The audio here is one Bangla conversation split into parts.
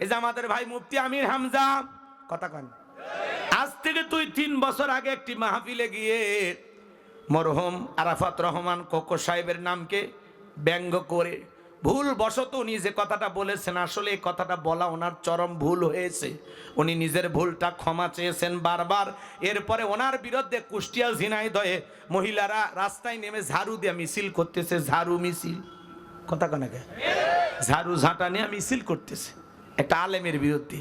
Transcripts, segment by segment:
এই যে আমাদের ভাই মুফতি আমির হামজা, কথা কন। আজ থেকে তুই তিন বছর আগে একটি মাহফিলে গিয়ে মরহম আরাফাত রহমান কোকো সাহেবের নামকে ব্যঙ্গ করে ভুল বশত উনি যে কথাটা বলেছেন, আসলে এই কথাটা বলা ওনার চরম ভুল হয়েছে। উনি নিজের ভুলটা ক্ষমা চেয়েছেন বারবার। এরপরে ওনার বিরুদ্ধে কুষ্টিয়া ঝিনাইদয়ে মহিলারা রাস্তায় নেমে ঝাড়ু দিয়ে মিছিল করতেছে, ঝাড়ু মিছিল। কথা কনাকে ঝাড়ু ঝাঁটা নিয়ে মিছিল করতেছে। একটা আলেমের বিরুদ্ধে।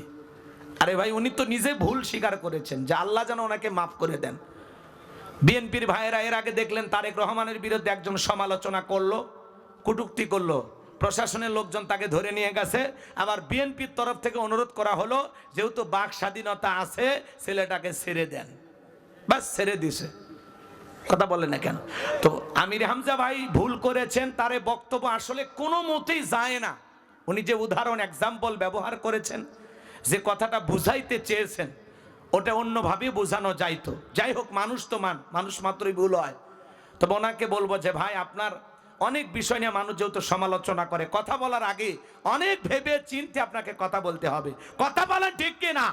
আরে ভাই, উনি তো নিজে ভুল স্বীকার করেছেন যে আল্লাহ যেন ওনাকে মাফ করে দেন। বিএনপির ভাইয়েরা এর আগে দেখলেন, তারেক রহমানের বিরুদ্ধে একজন সমালোচনা করল, কটুক্তি করল। প্রশাসনের লোকজন তাকে ধরে নিয়ে গেছে। আবার বিএনপির তরফ থেকে অনুরোধ করা হলো, যেহেতু বাক স্বাধীনতা আছে, ছেলেটাকে ছেড়ে দেন। বাস ছেড়ে দিছে। কথা বলে না কেন? তো আমির হামজা ভাই ভুল করেছেন, তারে বক্তব্য আসলে কোনো মতেই যায় না। উনি যে উদাহরণ এক্সাম্পল ব্যবহার করেছেন, যে কথাটা বুঝাইতে চেয়েছেন, ওটা অন্যভাবে বোঝানো যাইতো। যাই হোক, মানুষ তো মান, মানুষ মাত্রই ভুল হয়। তবে ওনাকে বলব যে, ভাই, আপনার অনেক বিষয় নিয়ে মানুষ যেহেতু সমালোচনা করে, কথা বলার আগে অনেক ভেবে চিনতে আপনাকে কথা বলতে হবে। কথা বলা ঠিক কিনা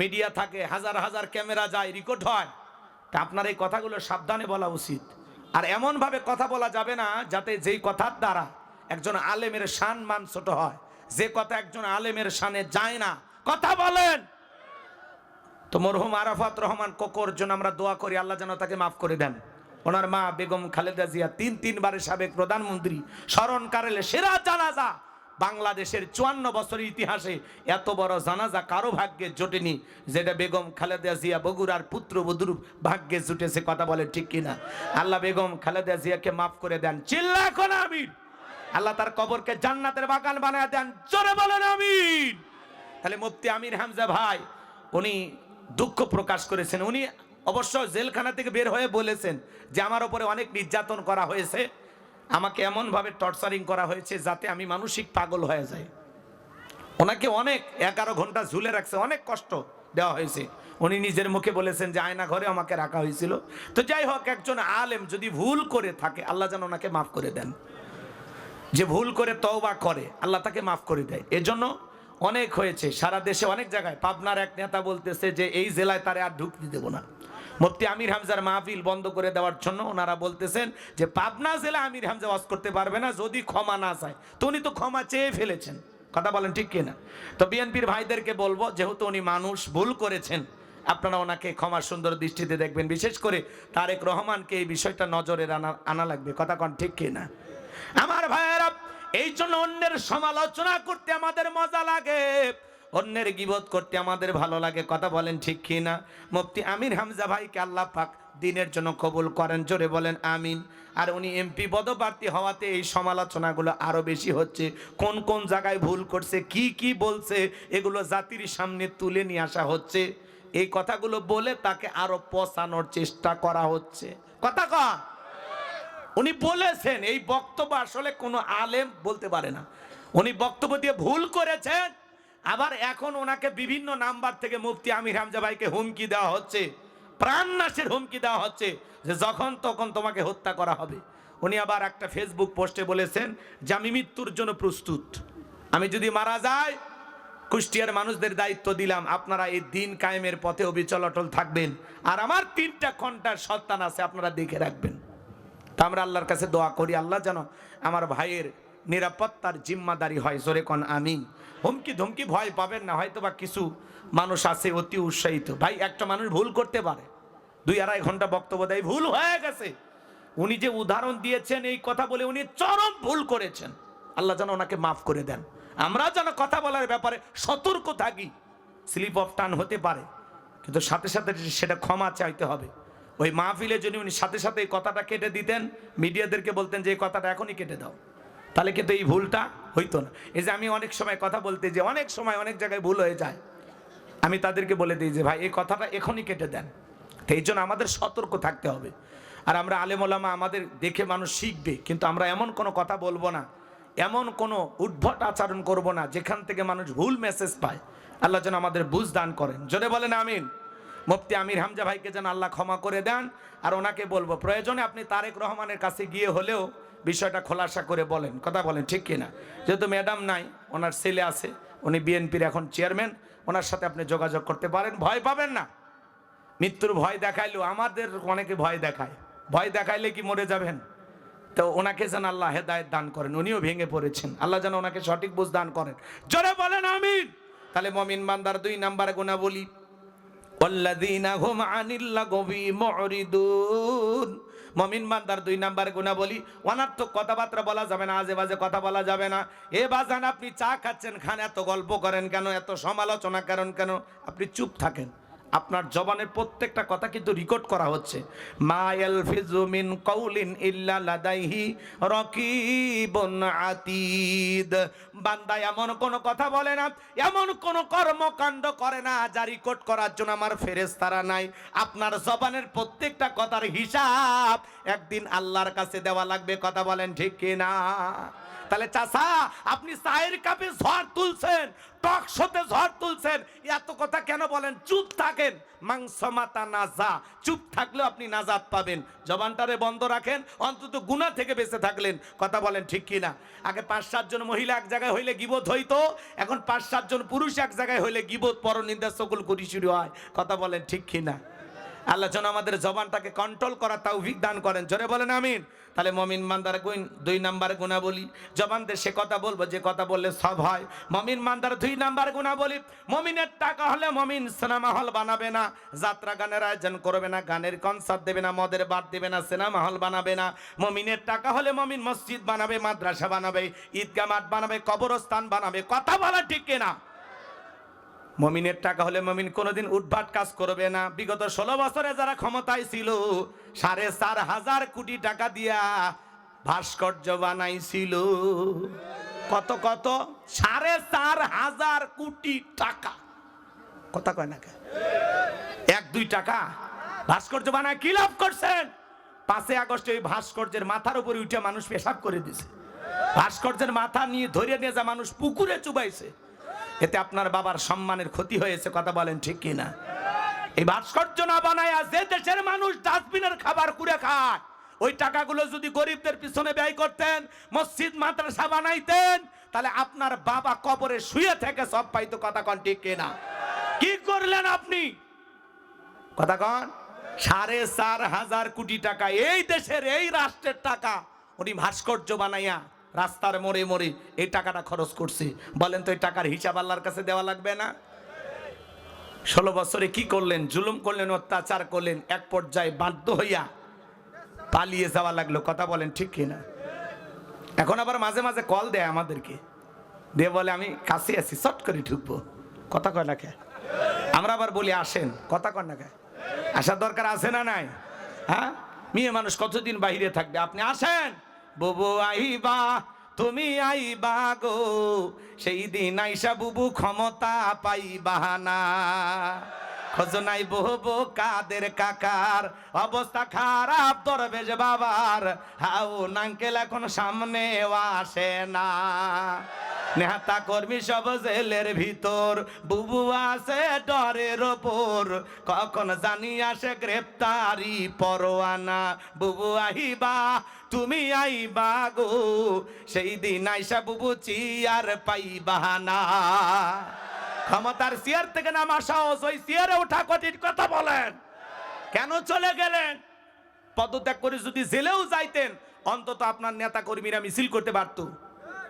মিডিয়া থাকে, হাজার হাজার ক্যামেরা যায় রেকর্ড হয়। তা আপনার এই কথাগুলো সাবধানে বলা উচিত। আর এমনভাবে কথা বলা যাবে না, যাতে যেই কথার দ্বারা একজন আলেমের শান মান ছোট হয়। যে কথা একজন আলেমের শানে যায় না, কথা বলেন। তো মরহুম আরাফাত রহমান কোকর জন্য আমরা দোয়া করি, আল্লাহ যেন তাকে মাফ করে দেন। ওনার মা বেগম খালেদা জিয়া তিন, তিনবারের সাবেক প্রধানমন্ত্রী স্মরণ কারেলে সেরা জানাজা। বাংলাদেশের চুয়ান্ন বছরের ইতিহাসে এত বড় জানাজা কারও ভাগ্যে জোটেনি, যেটা বেগম খালেদা জিয়া বগুড়ার পুত্র বধুর ভাগ্যে জুটেছে, কথা বলে ঠিক কিনা? আল্লাহ বেগম খালেদা জিয়াকে মাফ করে দেন। চিল্লা এখন আমিন আল্লাহ তার কবরকে জান্নাতের বাগান বানায় দেন। জোরে বলেন, আমিন। তাহলে মুফতি আমির হামজা ভাই, উনি দুঃখ প্রকাশ করেছেন। উনি অবশ্য জেলখানা থেকে বের হয়ে বলেছেন যে, আমার ওপরে অনেক নির্যাতন করা হয়েছে। আমাকে এমনভাবে টর্চারিং করা হয়েছে যাতে আমি মানসিক পাগল হয়ে যাই। ওনাকে অনেক, এগারো ঘণ্টা ঝুলে রাখছে, অনেক কষ্ট দেওয়া হয়েছে। উনি নিজের মুখে বলেছেন যে, আয়না ঘরে আমাকে রাখা হয়েছিল। তো যাই হোক, একজন আলেম যদি ভুল করে থাকে, আল্লাহ যেন ওনাকে মাফ করে দেন। যে ভুল করে তওবা করে, আল্লাহ তাকে মাফ করে দেয়। এজন্য অনেক হয়েছে, সারা দেশে অনেক জায়গায় পাবনার এক নেতা বলতেছে যে এই জেলায় তারে আর ঢুকতে দেবো না। মুফতি আমির হামজার মাহফিল বন্ধ করে দেওয়ার জন্য ওনারা বলতেছেন যে পাবনা জেলা আমির হামজা ওয়াজ করতে পারবে না যদি ক্ষমা না চায়। তো উনি তো ক্ষমা চেয়ে ফেলেছেন। কথা বলেন ঠিক কিনা? তো বিএনপির ভাইদেরকে বলব, যেহেতু উনি মানুষ, ভুল করেছেন, আপনারা ওনাকে ক্ষমা সুন্দর দৃষ্টিতে দেখবেন। বিশেষ করে তারেক রহমানকে এই বিষয়টা নজরে আনা আনা লাগবে। কথা কন ঠিক কিনা? আমার ভাইয়েরা এই জন্য অন্যের সমালোচনা করতে আমাদের মজা লাগে। অন্যের গিবত করতে আমাদের ভালো লাগে, কথা বলেন ঠিক কি না মুফতি আমির হামজা ভাইকে আল্লাহ পাক দিনের জন্য কবুল করেন, জোরে বলেন আমিন। আর উনি এমপি পদপ্রার্থী হওয়াতে এই সমালোচনাগুলো আরও বেশি হচ্ছে। কোন কোন জায়গায় ভুল করছে, কি কি বলছে, এগুলো জাতির সামনে তুলে নিয়ে আসা হচ্ছে। এই কথাগুলো বলে তাকে আরও পচানোর চেষ্টা করা হচ্ছে। কথা কন। উনি বলেছেন, এই বক্তব্য আসলে কোনো আলেম বলতে পারে না। উনি বক্তব্য দিয়ে ভুল করেছেন, আবার এখন ওনাকে বিভিন্ন নাম্বার থেকে মুফতি আমির হামজা ভাইকে হুমকি দেওয়া হচ্ছে, প্রাণনাশের হুমকি দেওয়া হচ্ছে, যে যখন তখন তোমাকে হত্যা করা হবে। উনি আবার একটা ফেসবুক পোস্টে বলেছেন, যে আমি মৃত্যুর জন্য প্রস্তুত। আমি যদি মারা যাই, কুষ্টিয়ার মানুষদের দায়িত্ব দিলাম, আপনারা এই দিন কায়েমের পথে অবিচল অটল থাকবেন। আর আমার তিনটা ঘণ্টার সন্তান আছে, আপনারা দেখে রাখবেন। তা আমরা আল্লাহর কাছে দোয়া করি, আল্লাহ যেন আমার ভাইয়ের নিরাপত্তার জিম্মাদারি হয়। জোরে কন আমিন। হুমকি ধমকি ভয় পাবেন না হয়তো বা কিছু মানুষ আছে অতি উৎসাহিত। ভাই, একটা মানুষ ভুল করতে পারে। দুই আড়াই ঘণ্টা বক্তব্য দেয়, ভুল হয়ে গেছে। উনি যে উদাহরণ দিয়েছেন, এই কথা বলে উনি চরম ভুল করেছেন। আল্লাহ যেন ওনাকে মাফ করে দেন। আমরা যেন কথা বলার ব্যাপারে সতর্ক থাকি। স্লিপ অফ টান হতে পারে, কিন্তু সাথে সাথে সেটা ক্ষমা চাইতে হবে। ওই মাহফিলে যদি উনি সাথে সাথে এই কথাটা কেটে দিতেন, মিডিয়াদেরকে বলতেন যে এই কথাটা এখনই কেটে দাও। তাহলে কিন্তু এই ভুলটা হইতো না। এই যে আমি অনেক সময় কথা বলতে যে অনেক সময় অনেক জায়গায় ভুল হয়ে যায়, আমি তাদেরকে বলে দিই যে ভাই, এই কথাটা এখনই কেটে দেন। তো এই জন্য আমাদের সতর্ক থাকতে হবে। আর আমরা আলেমোলামা আমাদের দেখে মানুষ শিখবে, কিন্তু আমরা এমন কোনো কথা বলব না, এমন কোনো উদ্ভট আচরণ করব না যেখান থেকে মানুষ ভুল মেসেজ পায়। আল্লাহ যেন আমাদের বুঝ দান করেন। জোরে বলেন আমিন। মুফতি আমির হামজা ভাইকে যেন আল্লাহ ক্ষমা করে দেন। আর ওনাকে বলব, প্রয়োজনে আপনি তারেক রহমানের কাছে গিয়ে হলেও বিষয়টা খোলাসা করে বলেন। কথা বলেন, ঠিক কিনা? যেহেতু ম্যাডাম নাই, ওনার ছেলে আছে, উনি বিএনপির এখন চেয়ারম্যান, ওনার সাথে আপনি যোগাযোগ করতে পারেন। ভয় পাবেন না। মৃত্যুর ভয় দেখাইলেও আমাদের অনেকে ভয় দেখায়। ভয় দেখাইলে কি মরে যাবেন? তো ওনাকে যেন আল্লাহ হেদায়ত দান করেন, উনিও ভেঙে পড়েছেন। আল্লাহ যেন ওনাকে সঠিক বুঝ দান করেন। জোরে বলেন, আমিন। তাহলে মমিন বান্দার দুই নাম্বার বলি والذين هم عن اللغو معرضون মমিন বান্দার দুই নাম্বার গুণা বলি অনার্থক কথাবার্তা বলা যাবে না আজে বাজে কথা বলা যাবে না এ বাজান আপনি চা খাচ্ছেন খান এত গল্প করেন কেন এত সমালোচনা করেন কেন আপনি চুপ থাকেন আপনার জবানের প্রত্যেকটা কথা কিন্তু রেকর্ড করা হচ্ছে। মা ইয়ালফিজু মিন কাউলিন ইল্লা লাদাইহি রাকিবুন আতীদ। বান্দা এমন কোন কথা বলে না, এমন কোন কর্মকাণ্ড করে না, যা রেকর্ড করার জন্য আমার ফেরেশতারা নাই। আপনার জবানের প্রত্যেকটা কথার হিসাব একদিন আল্লাহর কাছে দেওয়া লাগবে, কথা বলেন ঠিক কিনা? তাহলে চাষা আপনি চায়ের কাপে ঝড় তুলছেন টক শোতে ঝড় তুলছেন। এত কথা কেন বলেন? চুপ থাকেন। মাংস মাতা নাজা। চুপ থাকলেও আপনি নাজাত পাবেন। জবানটারে বন্ধ রাখেন। অন্তত গুণা থেকে বেঁচে থাকলেন। কথা বলেন ঠিক কিনা? আগে পাঁচ সাতজন মহিলা এক জায়গায় হইলে গিবোধ হইতো। এখন পাঁচ সাতজন পুরুষ এক জায়গায় হইলে গিবোধ পরনিন্দা সকল করি শুরু হয়। কথা বলেন ঠিক কিনা? আল্লাহ যেন আমাদের জবানটাকে কন্ট্রোল করা তৌফিক দান করেন। জোরে বলেন আমিন। তাহলে মমিন মান্দার গুণ, দুই নাম্বার গুণা বলি জবানদের সে কথা বলব, যে কথা বললে সব হয়। মমিন মান্দার দুই নাম্বার গুণা বলি মমিনের টাকা হলে মমিন সিনেমা হল বানাবে না, যাত্রা গানের আয়োজন করবে না, গানের কনসার্ট দেবে না, মদের বাদ দেবে না, সিনেমা হল বানাবে না। মমিনের টাকা হলে মমিন মসজিদ বানাবে, মাদ্রাসা বানাবে ঈদগা মাঠ বানাবে, কবরস্থান বানাবে, কথা বলা ঠিক কিনা? মমিনের টাকা হলে মমিন কোনোদিন উদ্ভাট কাজ করবে না। বিগত ষোলো বছরে যারা ক্ষমতায় ছিল, সাড়ে চার হাজার কোটি টাকা দিয়া ভাস্কর্য বানাইছিল। কত কত? সাড়ে চার হাজার কোটি টাকা। কথা কয় না কে? এক, দুই টাকা। ভাস্কর্য বানায় কি লাভ করছেন? পাঁচই আগস্টে ওই ভাস্কর্যের মাথার উপরে উঠে মানুষ পেশাব করে দিছে। ভাস্কর্যের মাথা নিয়ে ধরে নিয়ে যা মানুষ পুকুরে চুবাইছে। এতে আপনার বাবার সম্মানের ক্ষতি হয়েছে, কথা বলেন ঠিক কিনা? এই ভাস্কর্য না বানায় যে দেশের মানুষ ডাস্টবিনের খাবার কুড়ে খায়, ওই টাকাগুলো যদি গরিবদের পিছনে ব্যয় করতেন, মসজিদ, মাদ্রাসা বানাইতেন, তাহলে আপনার বাবা কবরে শুয়ে থেকে সব পাইতো, কথা কন ঠিক কিনা? কি করলেন আপনি? কথা কন, সাড়ে চার হাজার কোটি টাকা, এই দেশের, এই রাষ্ট্রের টাকা উনি ভাস্কর্য বানাইয়া রাস্তার মোড়ে মোড়ে এই টাকাটা খরচ করছে। বলেন তো এই টাকার হিসাব আল্লাহর কাছে দেওয়া লাগবে না? ষোলো বছরে কি করলেন? জুলুম করলেন, অত্যাচার করলেন, এক পর্যায়ে বাধ্য হইয়া পালিয়ে যাওয়া লাগল। কথা বলেন ঠিক কিনা? এখন আবার মাঝে মাঝে কল দেয় আমাদেরকে। দিয়ে বলে, আমি কাছে আছি, চট করে ঢুকবো। কথা কয় না কে? আমরা আবার বলি, আসেন। কথা কন না কে? আসার দরকার আছে না নাই? হ্যাঁ? মেয়ে মানুষ কতদিন বাইরে থাকবে? আপনি আসেন। বুবু আইবা, তুমি আইবা গো। সেই দিন আইসা বুবু ক্ষমতা পাইবা না। খোঁজনাই বহু কাদের কাকার, অবস্থা খারাপ দরবেশ বাবার। হাউ নাঙ্কেল এখন সামনে আসে না। নেহাতা কর্মী সব জেলের ভিতর, বুবু আছে ডরের ওপর। কখন জানি আসে গ্রেপ্তারি পরোয়ানা। বুবু আহিবা, তুমি আইবা গো। সেই দিন আইসা বুবু চিয়ার পাইবা না। ক্ষমতার চেয়ার থেকে নামা সাহস ওই চেয়ারে ওঠা কঠিন কথা বলেন। কেন চলে গেলেন? পদত্যাগ করে যদি জেলেও যাইতেন, অন্তত আপনার নেতা কর্মীরা মিছিল করতে পারত।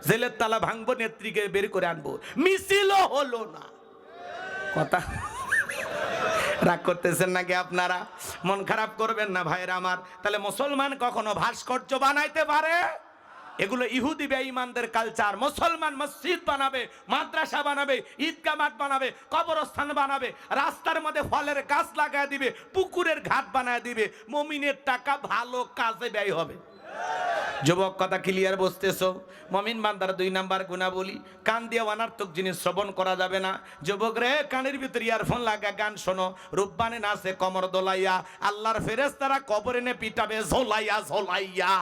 জেলের তালা ভাঙবো, নেত্রীকে বের করে আনব। মিছিলও হলো না। কথা? রাগ করতেছেন নাকি আপনারা? মন খারাপ করবেন না ভাইরা আমার। তাহলে মুসলমান কখনো ভাস্কর্য বানাইতে পারে? এগুলো ইহুদি বেঈমানদের কালচার। মুসলমান মসজিদ বানাবে, মাদ্রাসা বানাবে, ঈদগাহ মাঠ বানাবে, কবরস্থান বানাবে, রাস্তার মধ্যে ফলের গাছ লাগায় দিবে, পুকুরের ঘাট বানায় দিবে। মমিনের টাকা ভালো কাজে ব্যয় হবে। যুবক, কথা ক্লিয়ার বসতেছো মমিন বান্দার দুই নাম্বার গুণা বলি কান দিয়ে অনার্থক জিনিস শ্রবণ করা যাবে না। যুবক রে, কানের ভিতরে ইয়ারফোন লাগা, গান শোনো। রূপবানে নাচে কমর দোলাইয়া, আল্লাহর ফেরেস্তারা কবরে নে পিটাবে, ঝোলাইয়া ঝোলাইয়া।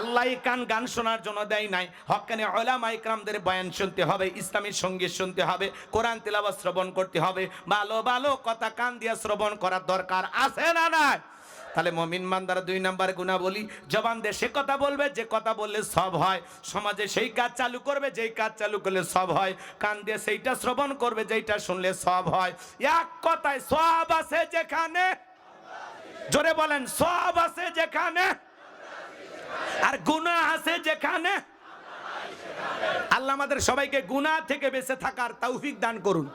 আল্লাহ কান, গান শোনার জন্য দেয় নাই। হকানে ওলামা ইকরামদের বয়ান শুনতে হবে, ইসলামী সংগীত শুনতে হবে, কোরআন তেলাওয়াত শ্রবণ করতে হবে। ভালো ভালো কথা কান দিয়ে শ্রবণ করার দরকার আছে না নাই? তাহলে মমিন মান্দার দুই নাম্বার গুণা বলি জবান দিয়ে সে কথা বলবে, যে কথা বললে সব হয়। সমাজে সেই কাজ চালু করবে, যেই কাজ চালু করলে সব হয়। কান দিয়ে সেইটা শ্রবণ করবে, যেইটা শুনলে সব হয়। এক কথায় সব আছে যেখানে। জোরে বলেন, সব আছে যেখানে। আর গুনাহ আছে যেখানে। আল্লাহ আমাদের সবাইকে গুনাহ থেকে বেঁচে থাকার তৌফিক দান করুন।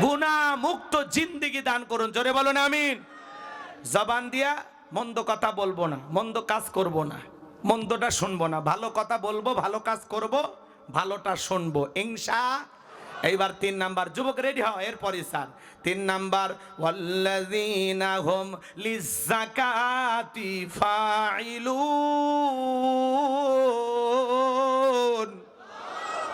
গুনাহ মুক্ত জিন্দিগি দান করুন। জোরে বলুন, আমিন। জবান দিয়া মন্দ কথা বলব না, মন্দ কাজ করব না, মন্দটা শুনব না, ভালো কথা বলব, ভালো কাজ করব, ভালোটা শুনব। ইংসা এইবার তিন নাম্বার, যুবক রেডি হও এরপরই স্যার। তিন নাম্বার, ওয়াল্লাযীনা হুম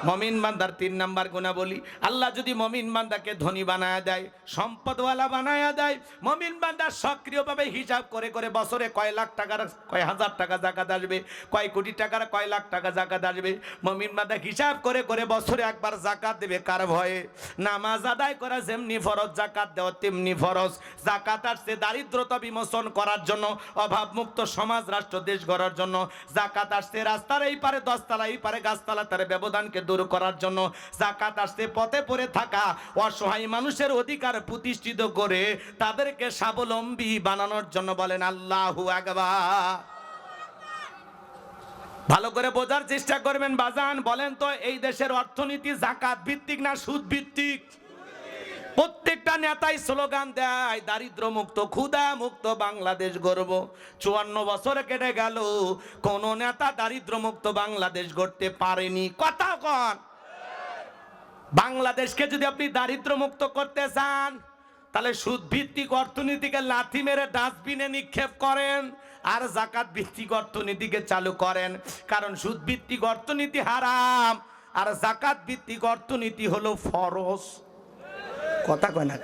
মমিন বান্দার তিন নাম্বার গুণা বলি আল্লাহ যদি মমিন বান্দাকে ধনী বানায় দেয়, সম্পদওয়ালা বানায় দেয়, মমিন বান্দা সক্রিয়ভাবে হিসাব করে করে বছরে কয় লাখ টাকার, কয় হাজার টাকা জাকাত আসবে, কয় কোটি টাকার, কয় লাখ টাকা জাকাত আসবে, মমিন বান্দা হিসাব করে করে বছরে একবার জাকাত দেবে কার ভয়ে? নামাজ আদায় করা যেমনি ফরজ, জাকাত দেওয়া তেমনি ফরজ। জাকাত আসছে দারিদ্রতা বিমোচন করার জন্য, অভাবমুক্ত সমাজ, রাষ্ট্র, দেশ গড়ার জন্য। জাকাত আসছে রাস্তার এই পারে দশতলা, এই পারে গাছতলা, তার ব্যবধানকে দূর করার জন্য জাকাত আসতে পথে পড়ে থাকা অসহায় মানুষের অধিকার প্রতিষ্ঠিত করে তাদেরকে স্বাবলম্বী বানানোর জন্য বলেন আল্লাহু আকবা ভালো করে বোঝার চেষ্টা করবেন, বাজান। বলেন তো, এই দেশের অর্থনীতি জাকাত ভিত্তিক না সুদ ভিত্তিক প্রত্যেকটা নেতাই স্লোগান দেয় দারিদ্র মুক্ত ক্ষুদা মুক্ত বাংলাদেশ গর্ব চুয়ান্ন বছর কেটে গেল, কোন নেতা দারিদ্র মুক্ত বাংলাদেশ গড়তে পারেনি। কথা কন। বাংলাদেশকে যদি আপনি দারিদ্র মুক্ত করতে চান, তাহলে সুদ ভিত্তিক অর্থনীতিকে লাথি মেরে ডাস্টবিনে নিক্ষেপ করেন আর জাকাত ভিত্তিক অর্থনীতিকে চালু করেন। কারণ সুদ ভিত্তিক অর্থনীতি হারাম, আর জাকাত ভিত্তিক অর্থনীতি হলো ফরজ। কথা কয় না।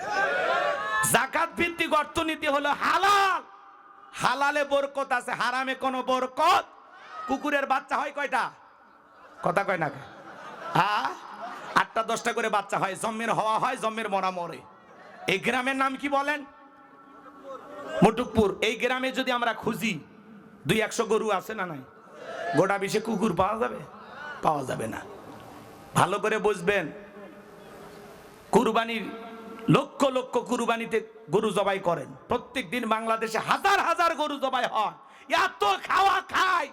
জাকাত ভিত্তিক অর্থনীতি হলো হালাল। হালালে বরকত আছে, হারামে কোনো বরকত। কুকুরের বাচ্চা হয় কয়টা? কথা কয় না হ্যাঁ? আটটা দশটা করে বাচ্চা হয় জম্মের হওয়া হয় জম্মের মরা মরে। এই গ্রামের নাম কি বলেন? মুটুকপুর। এই গ্রামে যদি আমরা খুঁজি, দুই একশো গরু আছে না নাই? গোটা বিষে কুকুর পাওয়া যাবে? পাওয়া যাবে না। ভালো করে বুঝবেন কুরবানির লক্ষ লক্ষ কুরবানিতে গরু জবাই করেন। প্রত্যেক দিন বাংলাদেশে হাজার হাজার গরু জবাই হয়। এত খাওয়া খায়।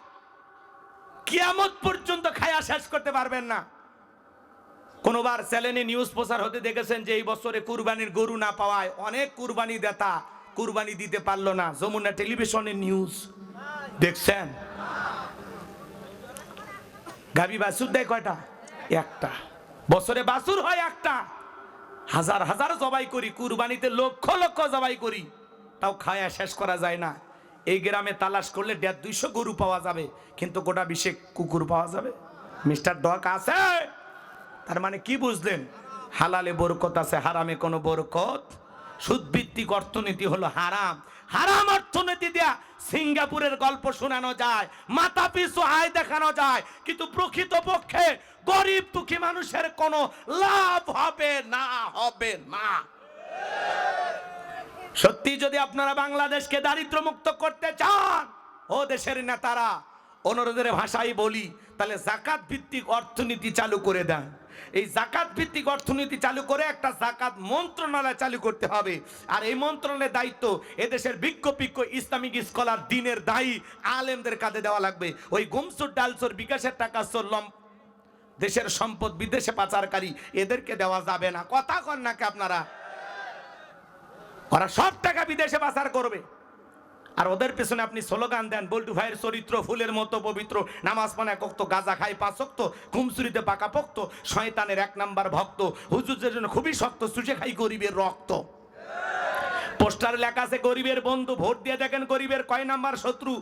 কিয়ামত পর্যন্ত খায়া শেষ করতে পারবেন না। কোনোবার চ্যানেলে নিউজ প্রচার হতে দেখেছেন যে এই বছরে কুরবানির গরু না পাওয়ায় অনেক কুরবানি দেতা কুরবানি দিতে পারল না। যমুনা টেলিভিশনের নিউজ। দেখছেন? গাবি বাসুর দেয় কয়টা? একটা। বছরে বাসুর হয় একটা। হাজার হাজার জবাই করি, কুরবানিতে লক্ষ লক্ষ জবাই করি। তাও খায়া শেষ করা যায় না। এই গ্রামে তালাশ করলে দেড় দুইশো গরু পাওয়া যাবে, কিন্তু গোটা বিশেক কুকুর পাওয়া যাবে। মিস্টার ডক আছে? তার মানে কি বুঝলেন? হালালে বরকত আছে, হারামে কোনো বরকত? সুদভিত্তিক অর্থনীতি হলো হারাম। হারাম অর্থনীতি দিয়া সিঙ্গাপুরের গল্প শোনানো যায় মাথা পিছু আয় দেখানো যায়, কিন্তু প্রকৃত পক্ষে গরিব দুঃখী মানুষের কোনো লাভ হবে না হবে না। সত্যি যদি আপনারা বাংলাদেশকে দারিদ্র মুক্ত করতে চান, ও দেশের নেতারা, অনুরোধের ভাষাই বলি, তাহলে জাকাত ভিত্তিক অর্থনীতি চালু করে দেন। এই জাকাত ভিত্তিক অর্থনীতি চালু করে একটা জাকাত মন্ত্রণালয় চালু করতে হবে। আর এই মন্ত্রণালয়ের দায়িত্ব এদেশের বিজ্ঞ পিজ্ঞ ইসলামিক স্কলার, দিনের দায়ী, আলেমদের কাঁধে দেওয়া লাগবে। ওই গুমসুর ডালসুর বিকাশের টাকা চললম দেশের সম্পদ বিদেশে পাচারকারী এদেরকে দেওয়া যাবে না। কথা কন নাকি আপনারা? ওরা সব টাকা বিদেশে পাচার করবে। আর ওদের পেছনে আপনি স্লোগান দেন, বল্টু ভাইয়ের চরিত্র ফুলের মতো পবিত্র, নামাজ পানে কক্ত, গাজা খাই পাঁচক্ত ঘুমসুরিতে পাকা পক্ত, শয়তানের এক নাম্বার ভক্ত হুজুরের জন্য খুবই শক্ত, চুষে খাই গরিবের রক্ত। পোস্টার লেখা আছে, গরিবের বন্ধু, ভোট দিয়ে দেখেন গরিবের কয় নাম্বার শত্রু?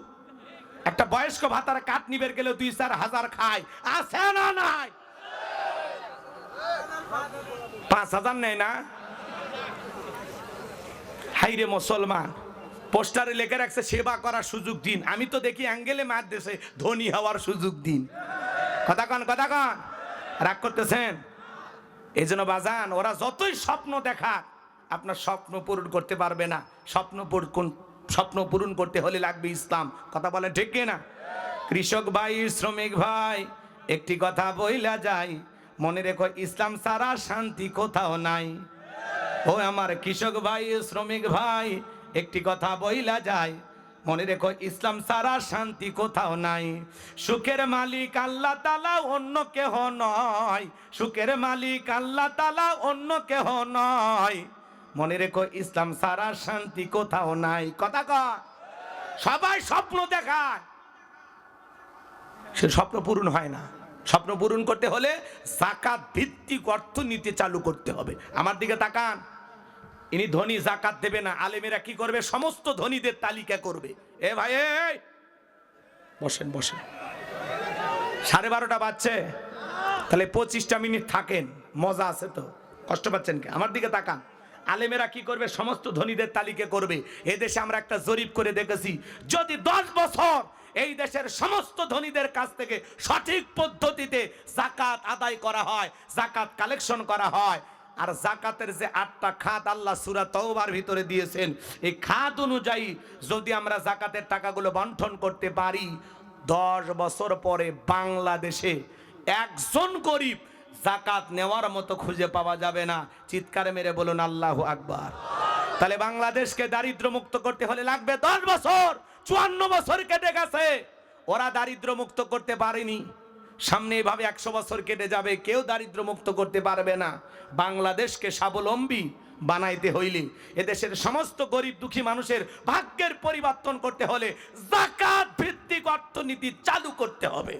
একটা বয়স্ক ভাতার কাঠ নিবের গেলে দুই চার হাজার খায়। আছে না নাই? পাঁচ হাজার নেয় না? হাইরে মুসলমান, পোস্টারে লেখে রাখছে, সেবা করার সুযোগ দিন। আমি তো দেখি অ্যাঙ্গেলে মার দেশে ধনী হওয়ার সুযোগ দিন। কথা কন কথা কন। রাগ করতেছেন? এই জন্য বাজান, ওরা যতই স্বপ্ন দেখা আপনার স্বপ্ন পূরণ করতে পারবে না। স্বপ্ন পূরণ স্বপ্ন পূরণ করতে হলে লাগবে ইসলাম। কথা বলে ঠিক না কৃষক ভাই, শ্রমিক ভাই, একটি কথা বইলা যায় মনে রেখো, ইসলাম সারা শান্তি কোথাও নাই। ও আমার কৃষক ভাই, শ্রমিক ভাই, একটি কথা বইলা যায় মনে রেখো, ইসলাম সারা শান্তি কোথাও নাই। সুখের মালিক আল্লাহ তালা অন্য কেহ নয়। সুখের মালিক আল্লাহ তালা অন্য কেহ নয়। মনে রেখো, ইসলাম সারা শান্তি কোথাও নাই। কথা কয় সবাই স্বপ্ন দেখায়। সে স্বপ্ন পূরণ হয় না। স্বপ্ন পূরণ করতে হলে জাকাত ভিত্তিক অর্থনীতি চালু করতে হবে। আমার দিকে তাকান। ইনি ধনী, জাকাত দেবে না। আলেমেরা কি করবে? সমস্ত ধনীদের তালিকা করবে। এ ভাই বসেন বসেন। সাড়ে বারোটা বাজছে। তাহলে পঁচিশটা মিনিট থাকেন। মজা আছে তো। কষ্ট পাচ্ছেন কি? আমার দিকে তাকান। আলেমেরা কি করবে? সমস্ত ধনীদের তালিকা করবে। এদেশে আমরা একটা জরিপ করে দেখেছি, যদি দশ বছর এই দেশের সমস্ত ধনীদের কাছ থেকে সঠিক পদ্ধতিতে জাকাত আদায় করা হয়, জাকাত কালেকশন করা হয়, আর জাকাতের যে আটটা খাত আল্লাহ সুরা তওবার ভিতরে দিয়েছেন, এই খাত অনুযায়ী যদি আমরা জাকাতের টাকাগুলো বন্টন করতে পারি, দশ বছর পরে বাংলাদেশে একজন গরিব জাকাত নেওয়ার মতো খুঁজে পাওয়া যাবে না। চিৎকার মেরে বলুন, আল্লাহ আকবার। তাহলে বাংলাদেশকে দারিদ্র মুক্ত করতে হলে লাগবে দশ বছর, চুয়ান্ন বছর কেটে গেছে। ওরা দারিদ্র মুক্ত করতে পারেনি। সামনে এভাবে একশো বছর কেটে যাবে, কেউ দারিদ্র মুক্ত করতে পারবে না। বাংলাদেশকে স্বাবলম্বী বানাইতে হইলে এদেশের সমস্ত গরিব দুঃখী মানুষের ভাগ্যের পরিবর্তন করতে হলে জাকাত ভিত্তিক অর্থনীতি চালু করতে হবে।